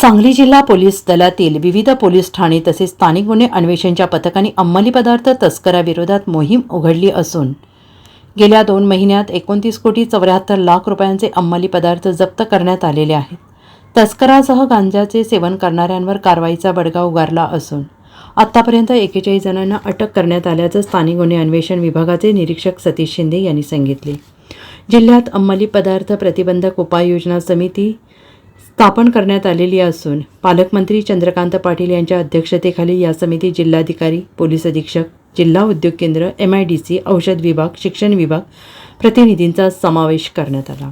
सांगली जिल्हा पोलीस दलातील विविध पोलीस ठाणे तसेच स्थानिक गुन्हे अन्वेषणच्या पथकांनी अंमली पदार्थ तस्कराविरोधात मोहीम उघडली असून गेल्या दोन महिन्यात एकोणतीस कोटी चौऱ्याहत्तर लाख रुपयांचे अंमली पदार्थ जप्त करण्यात आलेले आहेत. तस्करासह गांजाचे सेवन करणाऱ्यांवर कारवाईचा बडगा उगारला असून आत्तापर्यंत एकेचाळीस जणांना अटक करण्यात आल्याचं स्थानिक गुन्हे अन्वेषण विभागाचे निरीक्षक सतीश शिंदे यांनी सांगितले. जिल्ह्यात अंमली पदार्थ प्रतिबंधक उपाययोजना समिती स्थापन करण्यात आलेली असून पालकमंत्री चंद्रकांत पाटील यांच्या अध्यक्षतेखाली या समिती जिल्हाधिकारी पोलीस अधीक्षक जिल्हा उद्योग केंद्र एम आय डी सी औषध विभाग शिक्षण विभाग प्रतिनिधींचा समावेश करण्यात आला.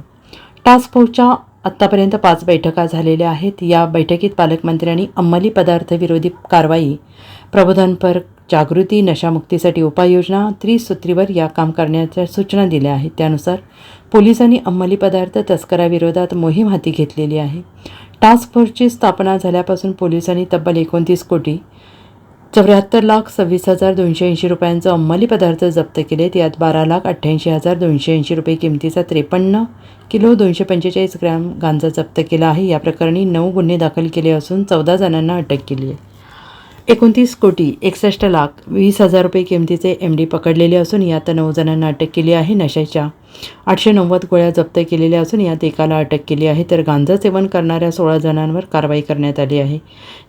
टास्क फोर्सच्या आत्तापर्यंत पाच बैठका झालेल्या आहेत. या बैठकीत पालकमंत्र्यांनी अंमली पदार्थ विरोधी कारवाई प्रबोधनपर जागृती नशामुक्तीसाठी उपाययोजना त्रिसूत्रीवर या काम करण्याच्या सूचना दिल्या आहेत. त्यानुसार पोलिसांनी अंमली पदार्थ तस्कराविरोधात मोहीम हाती घेतलेली आहे. टास्क फोर्सची स्थापना झाल्यापासून पोलिसांनी तब्बल एकोणतीस कोटी चौऱ्याहत्तर लाख सव्वीस हजार दोनशे ऐंशी रुपयांचं अंमली पदार्थ जप्त केलेत. यात बारा लाख अठ्ठ्याऐंशी हजार दोनशे ऐंशी रुपये किमतीचा त्रेपन्न किलो दोनशे पंचेचाळीस ग्रॅम गांजा जप्त केला आहे. या प्रकरणी नऊ गुन्हे दाखल केले असून चौदा जणांना अटक केली आहे. एकोणतीस कोटी एकसष्ट लाख वीस हजार रुपये किमतीचे एम डी पकडलेले असून यात नऊ जणांना अटक केली आहे. नशाच्या आठशे नव्वद गोळ्या जप्त केलेल्या असून यात एकाला अटक केली आहे. तर गांजा सेवन करणाऱ्या सोळा जणांवर कारवाई करण्यात आली आहे.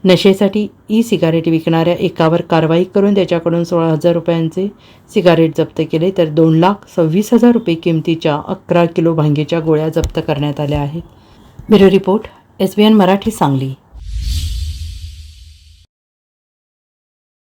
नशेसाठी ई सिगारेट विकणाऱ्या एकावर कारवाई करून त्याच्याकडून सोळा हजार रुपयांचे सिगारेट जप्त केले. तर दोन लाख सव्वीस हजार रुपये किमतीच्या अकरा किलो भांगेच्या गोळ्या जप्त करण्यात आल्या आहेत bureau report S B N Marathi Sangli.